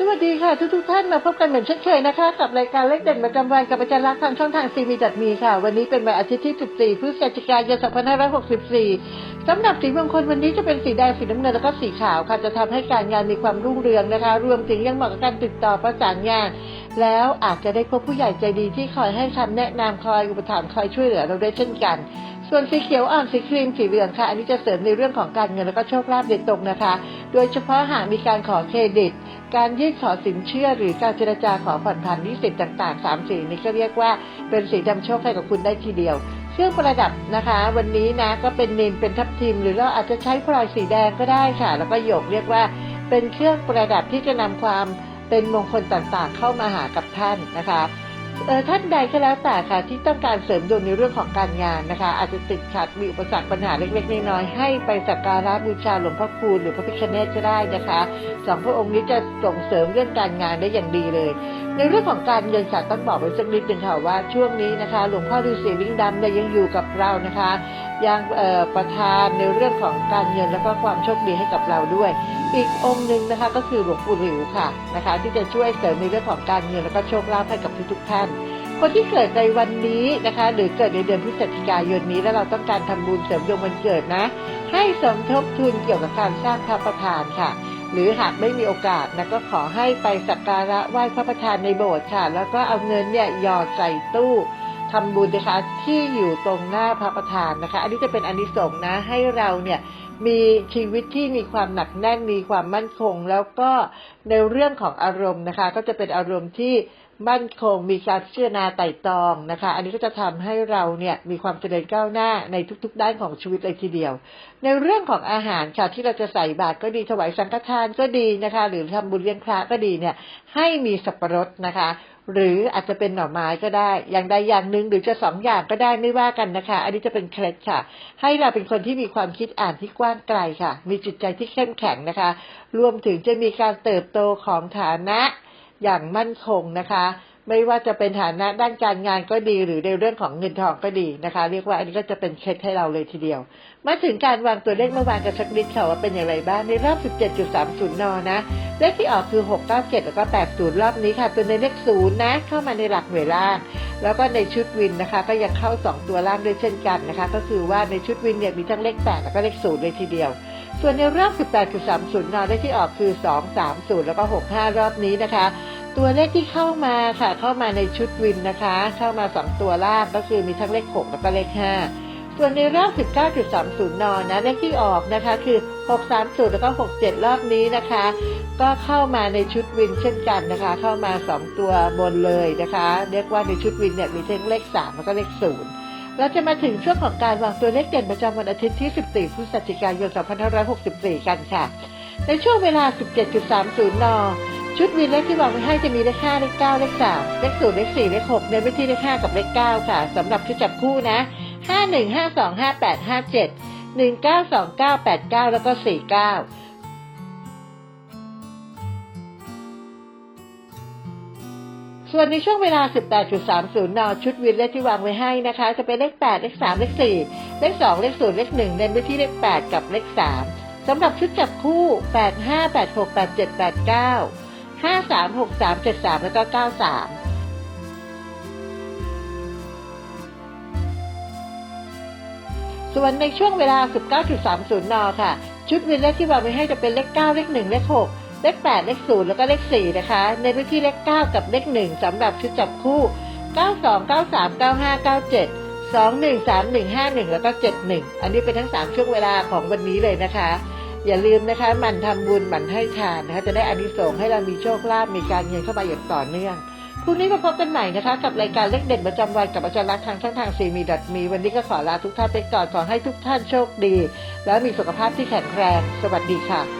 สวัสดีค่ะทุกทุกท่านมาพบกันเหมือนเช่นเคยนะคะ กับรายการเลขเด่นประจำวันกับอาจารย์รักษณ์ทางช่องทางซีมีดัดมีค่ะ วันนี้เป็นวันอาทิตย์ที่ 14 พฤศจิกายน 2564 สำหรับสีมงคลวันนี้จะเป็นสีแดงสีน้ำเงินแล้วก็สีขาวค่ะจะทำให้การงานมีความรุ่งเรืองนะคะ รวมถึงยังเหมาะกับการติดต่อประสานงาน แล้วอาจจะได้พบผู้ใหญ่ใจดีที่คอยให้คำแนะนำคอยอุปถัมภ์คอยช่วยเหลือเราได้เช่นกันส่วนสีเขียวอ่อนสีครีมสีเหลืองค่ะ อันนี้จะเสริมในเรื่องของการเงินแล้วก็โชคลาภโดยตรงนะคะ โดยเฉพาะหากมีการขอเครดิต การยื่นขอสินเชื่อหรือการเจรจาขอผ่อนผันหนิสิตต่างๆสามสีนี้ก็เรียกว่าเป็นสีนำโชคให้กับคุณได้ทีเดียวเครื่องประดับนะคะ วันนี้นะก็เป็นนินเป็นทับทิม หรือเราอาจจะใช้พลอยสีแดงก็ได้ค่ะ แล้วก็หยกเรียกว่า เป็นเครื่องประดับที่จะนำความเป็นมงคลต่างๆ เข้ามาหากับท่านนะคะ ท่านใดก็แล้วแต่ค่ะที่ต้องการเสริมดวงในเรื่องของการงานนะคะ อาจจะติดขัดมีอุปสรรคปัญหาเล็กๆน้อยๆให้ไปสักการะบูชาหลวงพ่อคูณหรือพระพิฆเนศก็ได้นะคะสองพระองค์นี้จะส่งเสริมเรื่องการงานได้อย่างดีเลย ในเรื่องของการเงินค่ะต้องบอกไว้สักนิดหนึ่งค่ะว่าช่วงนี้นะคะ หลวงพ่อฤาษีลิงดำเนี่ยยังอยู่กับเรานะคะยังประทานในเรื่องของการเงินแล้วก็ความโชคดีให้กับเราด้วย อีกองค์หนึ่งนะคะก็คือหลวงปู่หลิวค่ะนะคะ ที่จะช่วยเสริมในเรื่องของการเงินแล้วก็โชคลาภให้กับทุกๆท่านคนที่เกิดในวันนี้นะคะ หรือเกิดในเดือนพฤศจิกายนนี้ แล้วเราต้องการทำบุญเสริมดวงวันเกิดนะ ให้สมทบทุนเกี่ยวกับการสร้างพระประธานค่ะ หรือหากไม่มีโอกาสนะก็ขอให้ไปสักการะไหว้พระประธานในโบสถ์ค่ะ แล้วก็เอาเงินเนี่ยหยอดใส่ตู้ทำบุญนะคะที่อยู่ตรงหน้าพระประธานนะคะ อันนี้จะเป็นอานิสงส์นะให้เราเนี่ยมีชีวิตที่มีความหนักแน่นมีความมั่นคง แล้วก็ในเรื่องของอารมณ์นะคะ ก็จะเป็นอารมณ์ที่ มั่นคงมีการพิจารณาไต่ตรองนะคะ อันนี้ก็จะทำให้เราเนี่ยมีความเจริญก้าวหน้าในทุกๆ ด้านของชีวิตเลยทีเดียว ในเรื่องของอาหารค่ะที่เราจะใส่บาตรก็ดีถวายสังฆทานก็ดีนะคะ หรือทำบุญเลี้ยงพระก็ดีเนี่ย ให้มีสับปะรดนะคะ หรืออาจจะเป็นหน่อไม้ก็ได้ อย่างใดอย่างหนึ่งหรือจะสองอย่างก็ได้ไม่ว่ากันนะคะ อันนี้จะเป็นเคล็ดค่ะ ให้เราเป็นคนที่มีความคิดอ่านที่กว้างไกลค่ะ มีจิตใจที่เข้มแข็งนะคะ รวมถึงจะมีการเติบโตของฐานะ อย่างมั่นคงนะคะ ไม่ว่าจะเป็นฐานะด้านการงานก็ดี หรือในเรื่องของเงินทองก็ดีนะคะ เรียกว่าอันนี้ก็จะเป็นเคล็ดให้เราเลยทีเดียว มาถึงการวางตัวเลขเมื่อวานกันสักนิดค่ะว่าเป็นอย่างไรบ้างในรอบ 17.30 นนะเลขที่ออกคือ 697 แล้วก็ 80 รอบนี้ค่ะ ตัวในเลขศูนย์นะ เข้ามาในหลักหน่วยล่าง แล้วก็ในชุดวินนะคะ ก็ยังเข้า 2 ตัวล่างด้วยเช่นกันนะคะ ก็คือว่าในชุดวินเนี่ยมีทั้งเลข 8 แล้วก็เลขศูนย์เลยทีเดียว ส่วนในรอบ 18.30นเลขที่ออกคือ 230 แล้วก็ 65 รอบนี้นะคะ ตัวเลขที่เข้ามาค่ะ เข้ามาในชุดวินนะคะ เข้ามา 2 ตัวล่างก็คือมีทั้งเลข 6 แล้วก็เลข 5 ส่วนในรอบ 19.30นนะเลขที่ออกนะคะคือ 630 แล้วก็ 67 รอบนี้นะคะ ก็เข้ามาในชุดวินเช่นกันนะคะ เข้ามา 2 ตัวบนเลยนะคะ เรียกว่าในชุดวินเนี่ยมีทั้งเลข 3 แล้วก็เลข 0 เราจะมาถึงช่วงของการวางตัวเลขเด่นประจำวันอาทิตย์ที่ 14 พฤศจิกายน 2564 กันค่ะ ในช่วงเวลา 17.30 น ชุดวินเลขที่วางไว้ให้จะมีเลข 5 เลข 9 เลข 3 เลข 0 เลข 4 เลข 6 ในวิธีเลข 5 กับเลข 9 ค่ะสำหรับชุดจับคู่นะ 5 1 5 2 5 8 5 7 1 9 2 9 8 9 แล้วก็ 49 ส่วนในช่วงเวลา 18.30 น ชุดวินเลขที่วางไว้ให้นะคะ จะเป็นเลข 8 เลข 3 เลข 4 เลข 2 เลข 0 เลข 1 เน้นไปที่เลข 8 กับเลข 3 สำหรับชุดจับคู่ 8 5 8 6 8 7 8 9 5 3 6 3 7 3 แล้วก็ 93ส่วนในช่วงเวลา 19.30 น ค่ะ ชุดวินเลขที่วางไว้ให้จะเป็นเลข 9 เลข 1 เลข 6 เลข8เลข0แล้วก็เลข4นะคะ ในพื้นที่เลข 9 กับเลข 1สำหรับชุดจับคู่ 92 93 95 97 21 31 51 แล้วก็ 71 อันนี้เป็นทั้ง 3 ช่วงเวลาของวันนี้เลยนะคะ อย่าลืมนะคะหมันทำบุญหมันให้ทานนะคะจะได้อานิสงส์ให้เรามีโชคลาภมีการเงินเข้ามาอย่างต่อเนื่องพรุ่งนี้มาพบกันใหม่นะคะ กับรายการเลขเด่นประจำวันกับอาจารย์รักทางช่องทางซีมีดัดมีวันนี้ก็ขอลาทุกท่านไปก่อนขอให้ทุกท่านโชคดี และมีสุขภาพที่แข็งแรง สวัสดีค่ะ